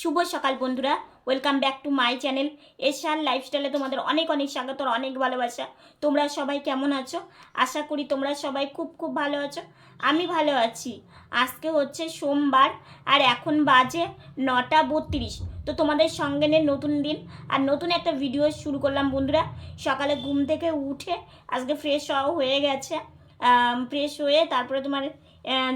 শুভ সকাল বন্ধুরা। Welcome back to my channel এশার লাইফস্টাইলে তোমাদের অনেক অনেক স্বাগত অনেক ভালোবাসা। তোমরা সবাই কেমন আছো? আশা করি তোমরা সবাই খুব খুব ভালো আছো। আমি ভালো আছি। আজকে হচ্ছে সোমবার, আর এখন বাজে নটা বত্রিশ। তো তোমাদের সঙ্গে নিয়ে নতুন দিন, আর নতুন একটা ভিডিও শুরু করলাম বন্ধুরা। সকালে ঘুম থেকে উঠে আজকে ফ্রেশ হয়ে গেছে। ফ্রেশ হয়ে তারপরে তোমার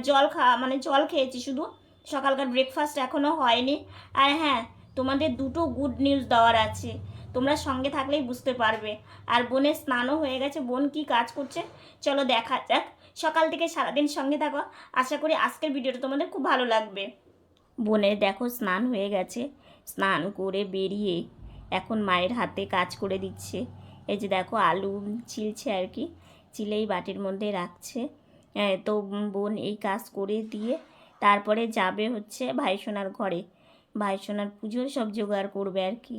জল খাওয়া মানে জল খেয়েছি শুধু। সকালকার ব্রেকফাস্ট এখনও হয়নি। আর হ্যাঁ তোমাদের দুটো গুড নিউজ দেওয়ার আছে। তোমরা সঙ্গে থাকলেই বুঝতে পারবে। আর বোনের স্নানও হয়ে গেছে বোন কি কাজ করছে? চলো দেখা যাক। সকাল থেকে সারাদিন সঙ্গে থাকো। আশা করি আজকের ভিডিওটা তোমাদের খুব ভালো লাগবে। বোনের দেখো স্নান হয়ে গেছে। স্নান করে বেরিয়ে এখন মায়ের হাতে কাজ করে দিচ্ছে। এই যে দেখো আলু ছিলছে আর কি। চিলেই বাটির মধ্যে রাখছে। হ্যাঁ, তো বোন এই কাজ করে দিয়ে তারপরে যাবে হচ্ছে ভাইসোনার ঘরে। ভাইসোনার পুজোর সব জোগাড় করবে আর কি।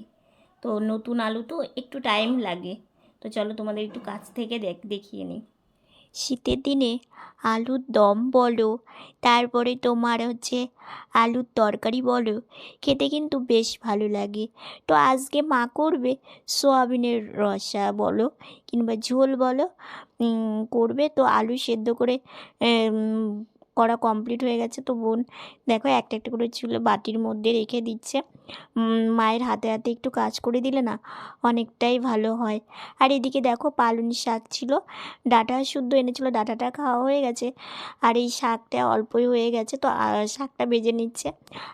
তো নতুন আলু তো একটু টাইম লাগে। তো চলো তোমাদের একটু কাছ থেকে দেখ, দেখিয়ে নিই। শীতের দিনে আলুর দম বলো, তারপরে তোমার হচ্ছে আলুর তরকারি বলো, খেতে কিন্তু বেশ ভালো লাগে। তো আজকে মা করবে সোয়াবিনের রসা বলো, কিংবা ঝোল বলো করবে। তো আলু সেদ্ধ করে করা কমপ্লিট হয়ে গেছে। তো বোন, দেখো একটা একটা করে ছিল বাটির মধ্যে রেখে দিচ্ছে। মায়ের হাতে হাতে একটু কাজ করে দিলে না অনেকটাই ভালো হয়। আর এদিকে দেখো পালং শাক ছিল, ডাঁটা শুদ্ধ এনেছিল, ডাটাটা খাওয়া হয়ে গেছে। আর এই শাকটা অল্পই হয়ে গেছে, তো শাকটা বেজে নিচ্ছে।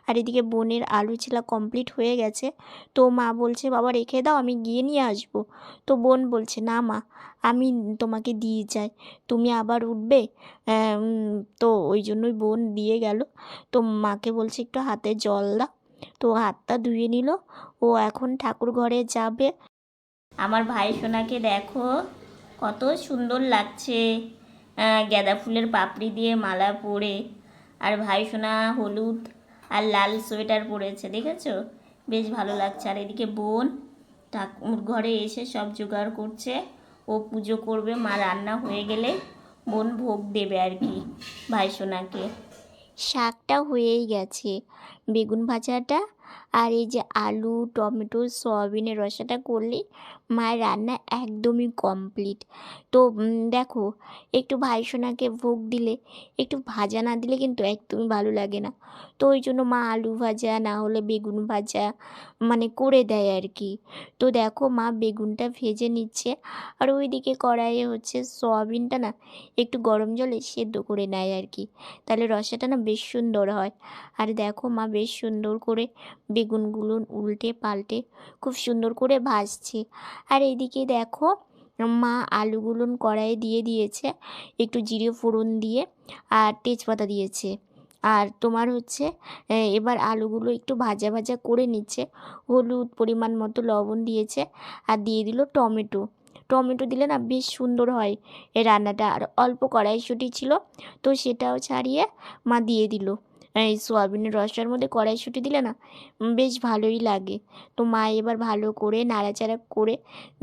আর এদিকে বোনের আলু ছিলা কমপ্লিট হয়ে গেছে। তো মা বলছে, বাবা, রেখে দাও, আমি গিয়ে নিয়ে আসব। তো বোন বলছে, না মা আমি তোমাকে দিয়ে যাই। তুমি আবার উঠবে? তো ওই জন্যই বোন দিয়ে গেল। তো মাকে বলছে, একটু হাতে জল দাও। তো হাতটা ধুয়ে নিল। ও এখন ঠাকুর ঘরে যাবে। আমার ভাই সোনাকে দেখো, কত সুন্দর লাগছে। গাঁদা ফুলের পাপড়ি দিয়ে মালা পরে। আর ভাই সোনা হলুদ আর লাল সোয়েটার পরেছে, দেখেছ? বেশ ভালো লাগছে। আর এদিকে বোন ঠাকুর ঘরে এসে সব জোগাড় করছে। ও পুজো করবে, মা রান্না হয়ে গেলে বোন ভোগ দেবে আর কি ভাই সোনাকে শাকটা হয়েই গেছে। বেগুন ভাজাটা আর এই যে আলু, টমেটো, সয়াবিনের রসাটা করলে মায়ের রান্না একদমই কমপ্লিট তো দেখো, একটু ভাইসোনাকে ভোগ দিলে, একটু ভাজা না দিলে কিন্তু একদমই ভালো লাগে না। তো ওই জন্য মা আলু ভাজা, না হলে বেগুন ভাজা মানে করে দেয় আর কি তো দেখো, মা বেগুনটা ভেজে নিচ্ছে, আর ওইদিকে কড়াইয়ে হচ্ছে সয়াবিনটা না, একটু গরম জলে সেদ্ধ করে নেয় আর কি তাহলে রসাটা না বেশ সুন্দর হয়। আর দেখো, মা বেশ সুন্দর করে বেগুনগুলো উল্টে পাল্টে খুব সুন্দর করে ভাজছে। আর এইদিকে দেখো, মা আলুগুলো কড়াইয়ে দিয়ে দিয়েছে, একটু জিরে ফোড়ন দিয়ে আর তেজপাতা দিয়েছে। আর তোমার হচ্ছে এবার আলুগুলো একটু ভাজা ভাজা করে নিচ্ছে, হলুদ পরিমাণ মতো লবণ দিয়েছে আর দিয়ে দিল টমেটো। টমেটো দিলে না বেশ সুন্দর হয় এই রান্নাটা। আর অল্প কড়াইশুঁটি ছিল, তো সেটাও ছাড়িয়ে মা দিয়ে দিল। এই সোয়াবিনের রসটার মধ্যে কড়াইশুঁটি দিলে না বেশ ভালোই লাগে। তো মা এবার ভালো করে নাড়াচাড়া করে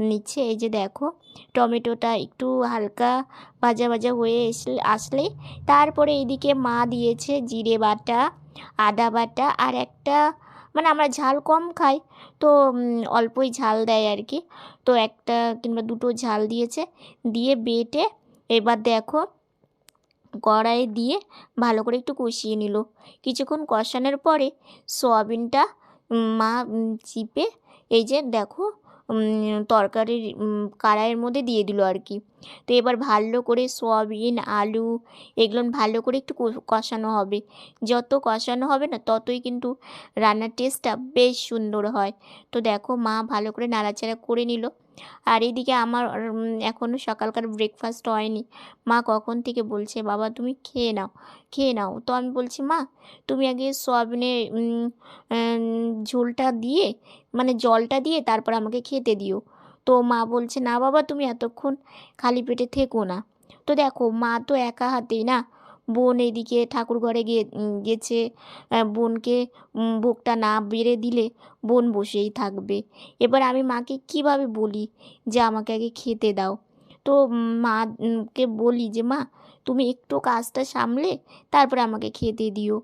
নিচ্ছে। এই যে দেখো, টমেটোটা একটু হালকা ভাজা ভাজা হয়ে এসলে আসলেই তারপরে এইদিকে মা দিয়েছে জিরে বাটা, আদা বাটা আর একটা মানে আমরা ঝাল কম খাই, তো অল্পই ঝাল দেয় আর কি। তো একটা কিংবা দুটো ঝাল দিয়েছে, দিয়ে বেটে, এবার দেখো কড়াইয়ে দিয়ে ভালো করে একটু কষিয়ে নিল। কিছুক্ষণ কষানোর পরে সয়াবিনটা মা চিপে এই যে দেখো তরকারির কড়াইয়ের মধ্যে দিয়ে দিল আর কি। তো এবার ভালো করে সয়াবিন, আলু এগুলো ভালো করে একটু কষ- কষানো হবে। যত কষানো হবে না ততই কিন্তু রান্নার টেস্টটা বেশ সুন্দর হয়। তো দেখো মা ভালো করে নাড়াচাড়া করে নিল। আর এইদিকে আমার এখনও সকালকার ব্রেকফাস্ট হয়নি। মা কখন থেকে বলছে, বাবা, তুমি খেয়ে নাও খেয়ে নাও। তো আমি বলছি, মা, তুমি আগে সয়াবিনের ঝোলটা দিয়ে মানে জলটা দিয়ে তারপর আমাকে খেতে দিও। তো মা বলছে, না বাবা, তুমি এতক্ষণ খালি পেটে থেকো না। তো দেখো, মা তো একা হাতেই না, বোন এদিকে ঠাকুর ঘরে গিয়ে গেছে বোনকে ভোগটা না বেড়ে দিলে বোন বসেই থাকবে। এবার আমি মাকে কীভাবে বলি যে আমাকে আগে খেতে দাও? তো মাকে বলি যে, মা তুমি একটু কাজটা সামলে তারপরে আমাকে খেতে দিও।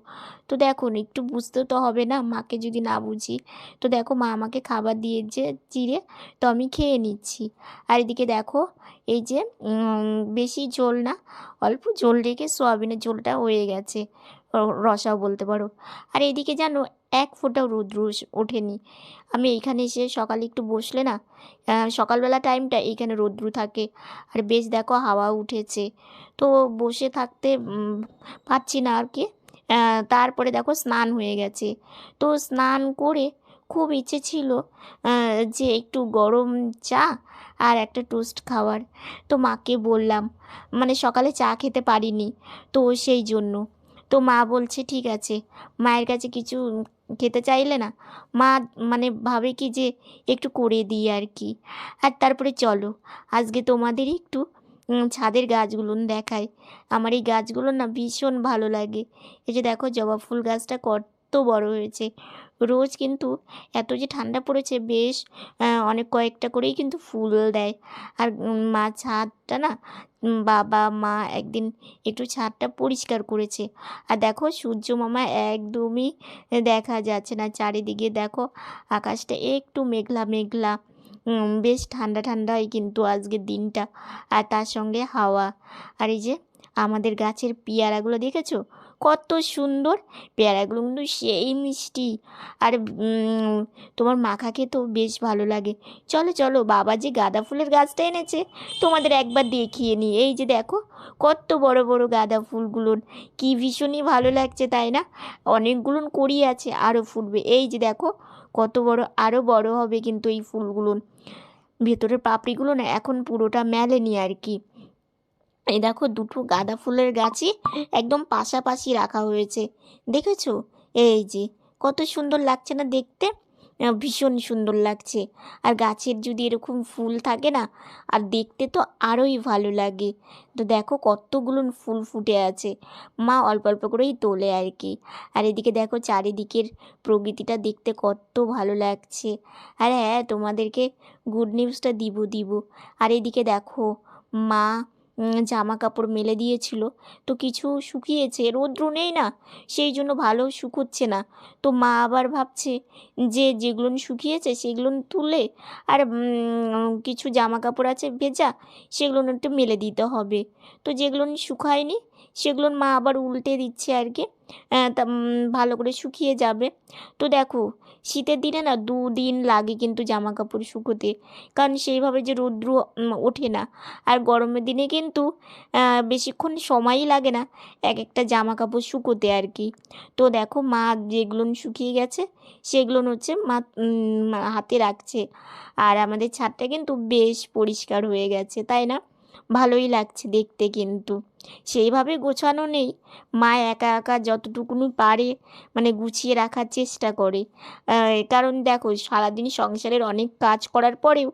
তো দেখো, একটু বুঝতে তো হবে না, মাকে যদি না বুঝি। তো দেখো, মা আমাকে খাবার দিয়ে যে চিড়ে তো আমি খেয়ে নিচ্ছি। আর এদিকে দেখো, এই যে বেশি ঝোল না, অল্প ঝোল রেখে সোয়াবিনের ঝোলটা হয়ে গেছে। রসাও বলতে পারো। আর এদিকে জানো, এক ফোঁটাও রৌদ্র ওঠেনি। আমি এইখানে এসে সকালে একটু বসলে না সকালবেলা টাইমটা এইখানে রৌদ্র থাকে। আর বেশ দেখো হাওয়া উঠেছে। তো বসে থাকতে পারছি না আর কি। তারপরে দেখো স্নান হয়ে গেছে। তো স্নান করে খুব ইচ্ছে ছিল যে একটু গরম চা আর একটা টোস্ট খাওয়ার। তো মাকে বললাম মানে সকালে চা খেতে পারিনি, তো সেই জন্য। তো মা বলছে, ঠিক আছে। মায়ের কাছে কিছু খেতে চাইলে না, মা মানে ভাবে কি যে একটু করে দিই আর কি। আর তারপরে চলো, আজকে তোমাদের একটু ছাদের গাছগুলো দেখায় আমার এই গাছগুলো না ভীষণ ভালো লাগে। এই যে দেখো জবা ফুল গাছটা কত বড় হয়েছে। রোজ কিন্তু এত যে ঠান্ডা পড়েছে, বেশ অনেক কয়েকটা করেই কিন্তু ফুল দেয়। আর মা ছাদটা না বাবা, মা একদিন একটু ছাদটা পরিষ্কার করেছে। আর দেখো, সূর্য মামা একদমই দেখা যাচ্ছে না। চারিদিকে দেখো, আকাশটা একটু মেঘলা মেঘলা। বেশ ঠান্ডা, ঠান্ডাই কিন্তু আজকের দিনটা। আর তার সঙ্গে হাওয়া। আর এই যে, আমাদের গাছের পেয়ারাগুলো দেখেছ? কত সুন্দর। পেয়ারাগুলো কিন্তু সেই মিষ্টি। আর তোমার মাখাকে তো বেশ ভালো লাগে। চলো চলো, বাবা যে গাঁদা ফুলের গাছটা এনেছে, তোমাদের একবার দেখিয়ে নিই। এই যে দেখো, কত বড় বড় গাঁদা ফুলগুলোর কি ভীষণই ভালো লাগছে, তাই না? অনেকগুলো করি আছে আরও ফুটবে। এই যে দেখো, কত বড় আরও বড় হবে কিন্তু এই ফুলগুলো। ভেতরের পাপড়িগুলো না এখন পুরোটা মেলেনি আর কি। এই দেখো দুটো গাঁদা ফুলের গাছই একদম পাশাপাশি রাখা হয়েছে। দেখেছ? এই যে, কত সুন্দর লাগছে না দেখতে? ভীষণ সুন্দর লাগছে। আর গাছের যদি এরকম ফুল থাকে না, আর দেখতে তো আরোই ভালো লাগে। তো দেখো কতগুলো ফুল ফুটে আছে। মা অল্প অল্প করেই তোলে আর কি। আর এদিকে দেখো চারিদিকের প্রকৃতিটা দেখতে কত ভালো লাগছে। আর হ্যাঁ তোমাদেরকে গুড নিউজটা দিব দিব। আর এদিকে দেখো মা জামা কাপড় মেলে দিয়েছিল। তো কিছু শুকিয়েছে, রৌদ্র নেই না, সেই জন্য ভালো শুকোচ্ছে না। তো মা আবার ভাবছে যে যেগুলো শুকিয়েছে সেগুলো তুলে আর কিছু জামা কাপড় আছে ভেজা, সেগুলো একটু মেলে দিতে হবে। তো যেগুলো শুকায়নি সেগুলো মা আবার উল্টে দিচ্ছে আর কি তা ভালো করে শুকিয়ে যাবে। তো দেখো, শীতের দিনে না দুদিন লাগে কিন্তু জামা কাপড় শুকোতে। কারণ সেইভাবে যে রৌদ্র ওঠে না। আর গরমের দিনে কিন্তু বেশিক্ষণ সময়ই লাগে না এক একটা জামা কাপড় শুকোতে আর কি তো দেখো, মা যেগুলো শুকিয়ে গেছে, সেগুলো হচ্ছে মা হাতে রাখছে। আর আমাদের ছাদটা কিন্তু বেশ পরিষ্কার হয়ে গেছে, তাই না? ভালোই লাগছে দেখতে কিন্তু। সেইভাবে গোছানো নেই। মা একা একা যতটুকুনি পারে মানে গুছিয়ে রাখার চেষ্টা করে। কারণ দেখো, সারাদিন সংসারের অনেক কাজ করার পরেও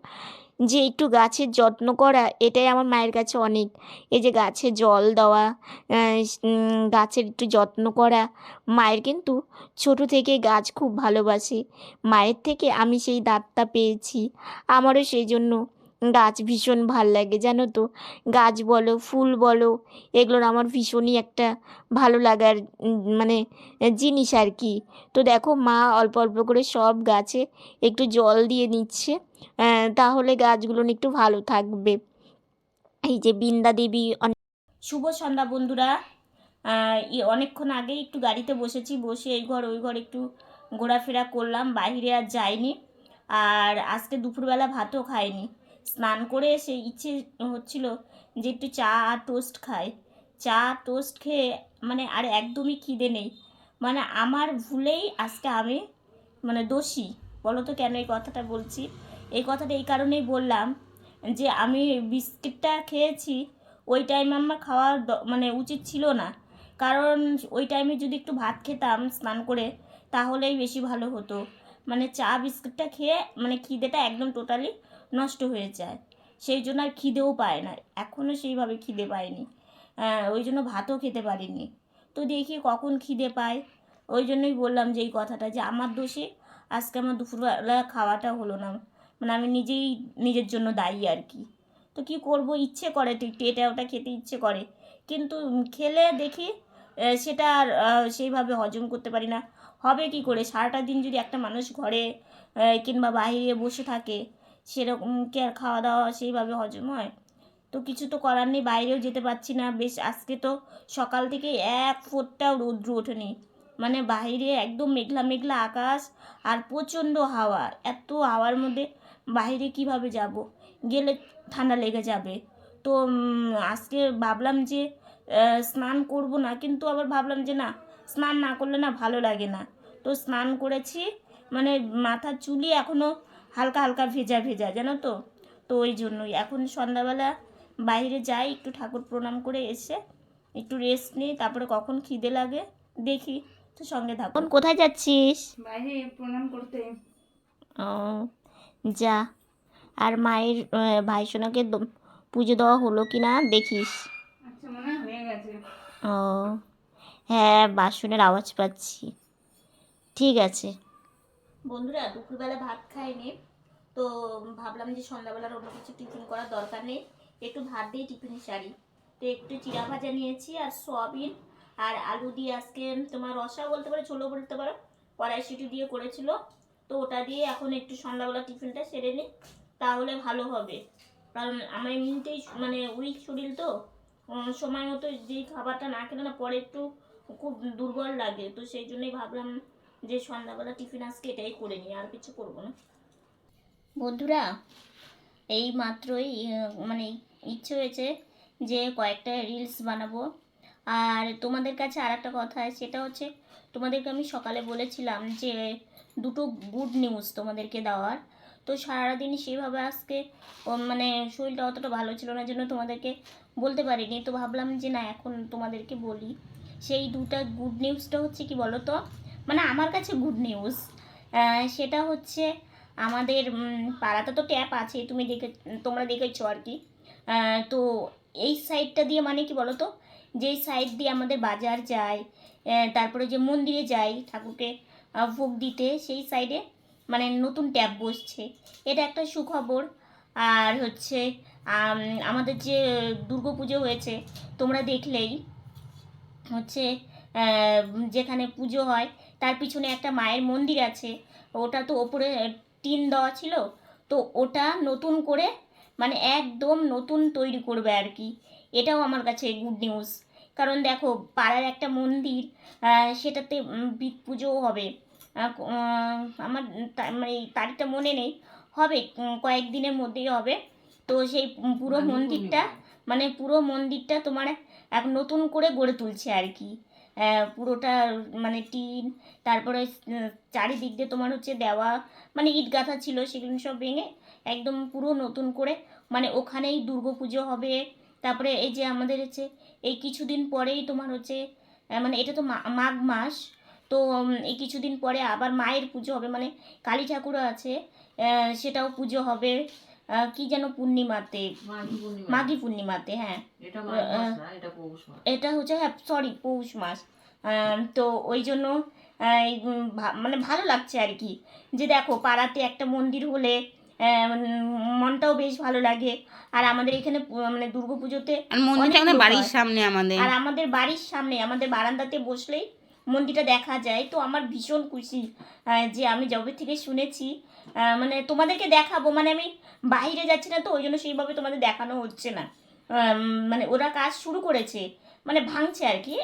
যে একটু গাছের যত্ন করা, এটাই আমার মায়ের কাছে অনেক। এই যে গাছে জল দেওয়া গাছের একটু যত্ন করা, মায়ের কিন্তু ছোট থেকে গাছ খুব ভালোবাসে। মায়ের থেকে আমি সেই দাঁতটা পেয়েছি। আমারও সেই জন্য গাছ ভীষণ ভালো লাগে, জানো তো? গাছ বলো, ফুল বলো, এগুলোর আমার ভীষণই একটা ভালো লাগার মানে জিনিস আর কি। তো দেখো, মা অল্প অল্প করে সব গাছে একটু জল দিয়ে নিচ্ছে তাহলে গাছগুলো একটু ভালো থাকবে। এই যে বৃন্দা দেবী শুভ সন্ধ্যা বন্ধুরা। অনেকক্ষণ আগে একটু গাড়িতে বসেছি, বসে এই ঘর ওই ঘর একটু ঘোরাফেরা করলাম, বাইরে আর যাইনি। আর আজকে দুপুরবেলা ভাতও খাইনি। স্নান করে এসে ইচ্ছে হচ্ছিল যে একটু চা আর টোস্ট খাই। চা টোস্ট খেয়ে মানে আর একদমই খিদে নেই। মানে আমার ভুলেই আজকে আমি মানে দোষী। বলো তো কেন এই কথাটা বলছি? এই কথাটা এই কারণেই বললাম যে আমি বিস্কিটটা খেয়েছি, ওই টাইমে আমার খাওয়া মানে উচিত ছিল না। কারণ ওই টাইমে যদি একটু ভাত খেতাম স্নান করে, তাহলেই বেশি ভালো হতো। মানে চা, বিস্কিটটা খেয়ে মানে খিদেটা একদম টোটালি নষ্ট হয়ে যায়। সেই জন্য আর খিদেও পায় না। এখনও সেইভাবে খিদে পায়নি আহ, ওই জন্য ভাতও খেতে পারিনি। তো দেখি কখন খিদে পায়। ওই জন্যই বললাম যে এই কথাটা যে আমার দোষে আজকে আমার দুপুরবেলা খাওয়াটা হলো না। মানে আমি নিজেই নিজের জন্য দায়ী আর কি। তো কি করব? ইচ্ছে করে একটু এটা ওটা খেতে ইচ্ছে করে। কিন্তু খেলে দেখি সেটা আর সেইভাবে হজম করতে পারি না। হবে কি করে? সারাটা দিন যদি একটা মানুষ ঘরে কিংবা বাইরে বসে থাকে সেরকম কি আর খাওয়া দাওয়া সেইভাবে হজম হয়? তো কিছু তো করার নেই, বাইরেও যেতে পারছি না। বেশ, আজকে তো সকাল থেকে এক ফোঁটাও রৌদ্র ওঠেনি। মানে বাইরে একদম মেঘলা মেঘলা আকাশ আর প্রচণ্ড হাওয়া। এত হাওয়ার মধ্যে বাইরে কীভাবে যাব? গেলে ঠান্ডা লেগে যাবে। তো আজকে ভাবলাম যে স্নান করব না, কিন্তু আবার ভাবলাম যে না, স্নান না করলে না ভালো লাগে না। তো স্নান করেছি মানে মাথার চুলই এখনও হালকা হালকা ভেজা ভেজা জানো তো? তো ওই জন্যই। এখন সন্ধ্যাবেলা বাইরে যাই একটু ঠাকুর প্রণাম করে এসে একটু রেস্ট নিই তারপরে কখন খিদে লাগে দেখি তো সঙ্গে থাকুন কোথায় যাচ্ছিস? বাইরে প্রণাম করতে। ও যা। আর মায়ের আহ, ভাইসোনাকে দ- পুজো দেওয়া হলো কি না দেখিস। আচ্ছা মনে হয় হয়ে গেছে। ও হ্যাঁ বাসনের আওয়াজ পাচ্ছি। ঠিক আছে। বন্ধুরা, দুপুরবেলা ভাত খাইনি, তো ভাবলাম যে সন্ধ্যাবেলার অন্য কিছু টিফিন করার দরকার নেই। একটু ভাত দিয়ে টিফিন সারি। তো একটু চিড়া ভাজা নিয়েছি আর সয়াবিন আর আলু দিয়ে আজকে তোমার রসা বলতে পারো, ছোলো বলতে পারো কড়াইশুটি দিয়ে করেছিল। তো ওটা দিয়ে এখন একটু সন্ধ্যাবেলা টিফিনটা সেরে নিই, তাহলে ভালো হবে। কারণ আমার এমনিতেই মানে উইক শরীর তো সময় মতো যেই খাবারটা না খেলে না, পরে একটু খুব দুর্বল লাগে। তো সেই জন্যই ভাবলাম যে সন্ধ্যাবেলা টিফিন আজকে এটাই করে নিই, আর কিছু করব না। বন্ধুরা, এই মাত্রই মানে ইচ্ছে হয়েছে যে কয়েকটা রিলস বানাবো। আর তোমাদের কাছে আর একটা কথা সেটা হচ্ছে তোমাদেরকে আমি সকালে বলেছিলাম যে দুটো গুড নিউজ তোমাদেরকে দেওয়ার। তো সারাদিন সেইভাবে আজকে মানে শরীরটা অতটা ভালো ছিল না জন্য তোমাদেরকে বলতে পারিনি। তো ভাবলাম যে না, এখন তোমাদেরকে বলি। সেই দুটা গুড নিউজটা হচ্ছে কি বলো তো মানে আমার কাছে গুড নিউজ সেটা হচ্ছে আমাদের পাড়াতে তো ট্যাপ আছে, তুমি দেখে, তোমরা দেখেছ আর কি। তো এই সাইডটা দিয়ে মানে কি বলো তো যেই সাইড দিয়ে আমাদের বাজার যায় তারপরে যে মন্দিরে যাই ঠাকুরকে ভোগ দিতে, সেই সাইডে মানে নতুন ট্যাপ বসছে। এটা একটা সুখবর। আর হচ্ছে আমাদের যে দুর্গা পুজো হয়েছে, তোমরা দেখলেই হচ্ছে যেখানে পুজো হয় তার পিছনে একটা মায়ের মন্দির আছে। ওটা তো ওপরে টিন দেওয়া ছিল। তো ওটা নতুন করে মানে একদম নতুন তৈরি করবে আর কি। এটাও আমার কাছে গুড নিউজ কারণ দেখো পাড়ার একটা মন্দির সেটাতে বিট পুজোও হবে। আমার মানে তারিখটা মনে নেই। হবে কয়েকদিনের মধ্যেই হবে। তো সেই পুরো মন্দিরটা মানে পুরো মন্দিরটা তোমার এক নতুন করে গড়ে তুলছে আর কি। পুরোটা মানে টিন, তারপরে চারিদিক দিয়ে তোমার হচ্ছে দেওয়া মানে ইট গাঁথা ছিল, সেগুলো সব ভেঙে একদম পুরো নতুন করে মানে ওখানেই দুর্গা পুজো হবে। তারপরে এই যে আমাদের হচ্ছে, এই কিছুদিন পরেই তোমার হচ্ছে মানে এটা তো মাঘ মাস, তো এই কিছুদিন পরে আবার মায়ের পুজো হবে মানে কালী ঠাকুরও আছে সেটাও পুজো হবে। কি যেন পূর্ণিমাতে? মাঘী পূর্ণিমাতে হ্যাঁ। এটা মাঘ মাস না এটা পৌষ মাস। এটা হচ্ছে হ্যাঁ সরি পৌষ মাস। তো ওই জন্য আহ, ভা- মানে ভালো লাগছে আর কি। যে দেখো পাড়াতে একটা মন্দির হলে আহ, মনটাও বেশ ভালো লাগে। আর আমাদের এখানে মানে দুর্গা পুজোতে আর মন্দিরটা বাড়ির সামনে আমাদের। আর আমাদের বাড়ির সামনে আমাদের বারান্দাতে বসলেই মন্দিরটা দেখা যায়। তো আমার ভীষণ খুশি যে আমি যবে থেকে শুনেছি মানে তোমাদেরকে দেখাবো। মানে আমি বাইরে যাচ্ছি না তো ওই জন্য সেইভাবে তোমাদের দেখানো হচ্ছে না। মানে ওরা কাজ শুরু করেছে মানে ভাঙছে আর কি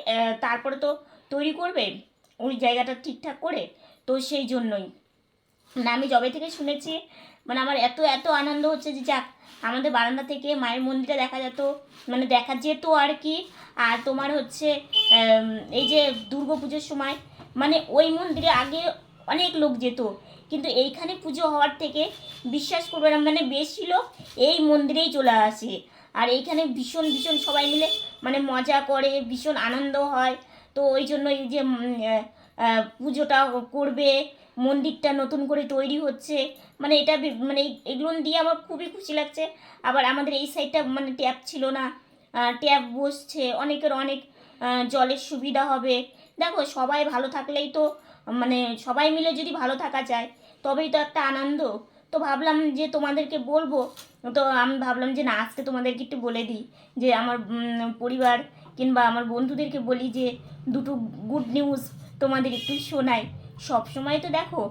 তারপরে তো তৈরি করবে, ওই জায়গাটা ঠিকঠাক করে, তো সেই জন্যই। না আমি যবে থেকে শুনেছি মানে আমার এত এত আনন্দ হচ্ছে যে যাক, আমাদের বারান্দা থেকে মায়ের মন্দিরটা দেখা যেত। মানে দেখা যেত আর কি। আর তোমার হচ্ছে এই যে দুর্গা পুজোর সময় মানে ওই মন্দিরে আগে অনেক লোক যেত। কিন্তু এইখানে পুজো হওয়ার থেকে বিশ্বাস করবে না মানে বেশি লোক এই মন্দিরেই চলে আসে। আর এইখানে ভীষণ ভীষণ সবাই মিলে মানে মজা করে, ভীষণ আনন্দ হয়। তো ওই জন্য এই যে পুজোটা করবে। মন্দিরটা নতুন করে তৈরি হচ্ছে। মানে এটা মানে এগুলো দিয়ে আমার খুবই খুশি লাগছে। আবার আমাদের এই সাইডটা মানে ট্যাপ ছিল না। ট্যাপ বসছে। অনেকের অনেক জলের সুবিধা হবে। দেখো, সবাই ভালো থাকলেই তো মানে সবাই মিলে যদি ভালো থাকা যায়, তবেই তো একটা আনন্দ। তো ভাবলাম যে তোমাদেরকে বলব, তো আমি ভাবলাম যে না, আজকে তোমাদেরকে একটু বলে দিই যে আমার পরিবার কিংবা আমার বন্ধুদেরকে বলি যে দুটো গুড নিউজ তোমাদের একটু শোনাই। সব সময় তো দেখো,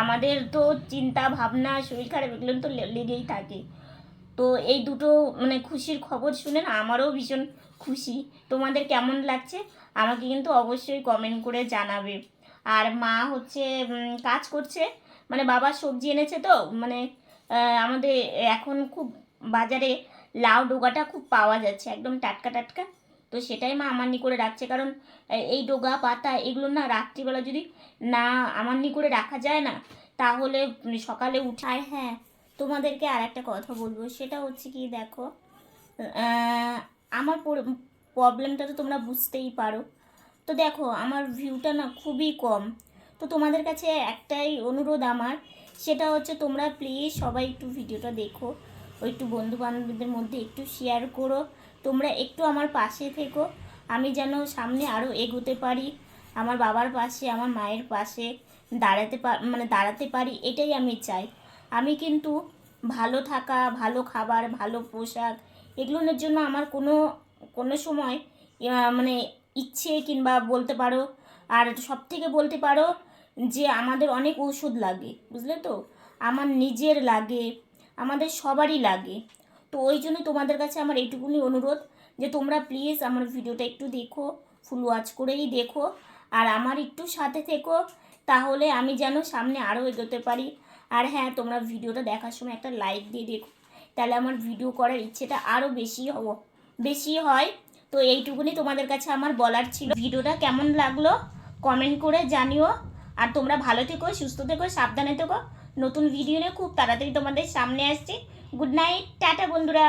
আমাদের তো চিন্তা, ভাবনা, শরীর খারাপ এগুলো তো লেগেই থাকে। তো এই দুটো মানে খুশির খবর শুনে না আমারও ভীষণ খুশি। তোমাদের কেমন লাগছে? আমাকে কিন্তু অবশ্যই কমেন্ট করে জানাবে। আর মা হচ্ছে কাজ করছে। মানে বাবা সবজি এনেছে তো মানে আমাদের এখন খুব বাজারে লাউ ডোগাটা খুব পাওয়া যাচ্ছে, একদম টাটকা টাটকা। তো সেটাই মা আমান্নি করে রাখছে। কারণ এই ডোগা, পাতা এগুলো না রাত্রিবেলা যদি না আমান্নি করে রাখা যায় না, তাহলে সকালে উঠে আর হ্যাঁ তোমাদেরকে আর একটা কথা বলব। সেটা হচ্ছে কি, দেখো আমার প্রবলেমটা তো তোমরা বুঝতেই পারো। তো দেখো, আমার ভিউটা না খুবই কম। তো তোমাদের কাছে একটাই অনুরোধ আমার, সেটা হচ্ছে তোমরা প্লিজ সবাই একটু ভিডিওটা দেখো ও একটু বন্ধু বান্ধবীদের মধ্যে একটু শেয়ার করো তোমরা একটু আমার পাশে থেকো। আমি যেন সামনে আরও এগোতে পারি, আমার বাবার পাশে, আমার মায়ের পাশে দাঁড়াতে মানে দাঁড়াতে পারি, এটাই আমি চাই। আমি কিন্তু ভালো থাকা, ভালো খাবার, ভালো পোশাক এগুলোর জন্য আমার কোনো কোনো সময় মানে ইচ্ছে কিংবা বলতে পারো, আর সব থেকে বলতে পারো যে আমাদের অনেক ওষুধ লাগে, বুঝলে তো? আমার নিজের লাগে, আমাদের সবারই লাগে। তো ওই জন্য তোমাদের কাছে আমার এইটুকুনি অনুরোধ যে তোমরা প্লিজ আমার ভিডিওটা একটু দেখো ফুল ওয়াচ করেই দেখো। আর আমার একটু সাথে থেকো, তাহলে আমি যেন সামনে আরও এগোতে পারি। আর হ্যাঁ তোমরা ভিডিওটা দেখার সময় একটা লাইক দিয়ে দেখো। তাহলে আমার ভিডিও করার ইচ্ছেটা আরও বেশি হব বেশি হয়। তো এইটুকুনি তোমাদের কাছে আমার বলার ছিল। ভিডিওটা কেমন লাগল কমেন্ট করে জানিও। আর তোমরা ভালো থেকো, সুস্থ থেকো, সাবধানে থেকো। নতুন ভিডিও নিয়ে খুব তাড়াতাড়ি তোমাদের সামনে আসছি। গুড নাইট টাটা বন্ধুরা।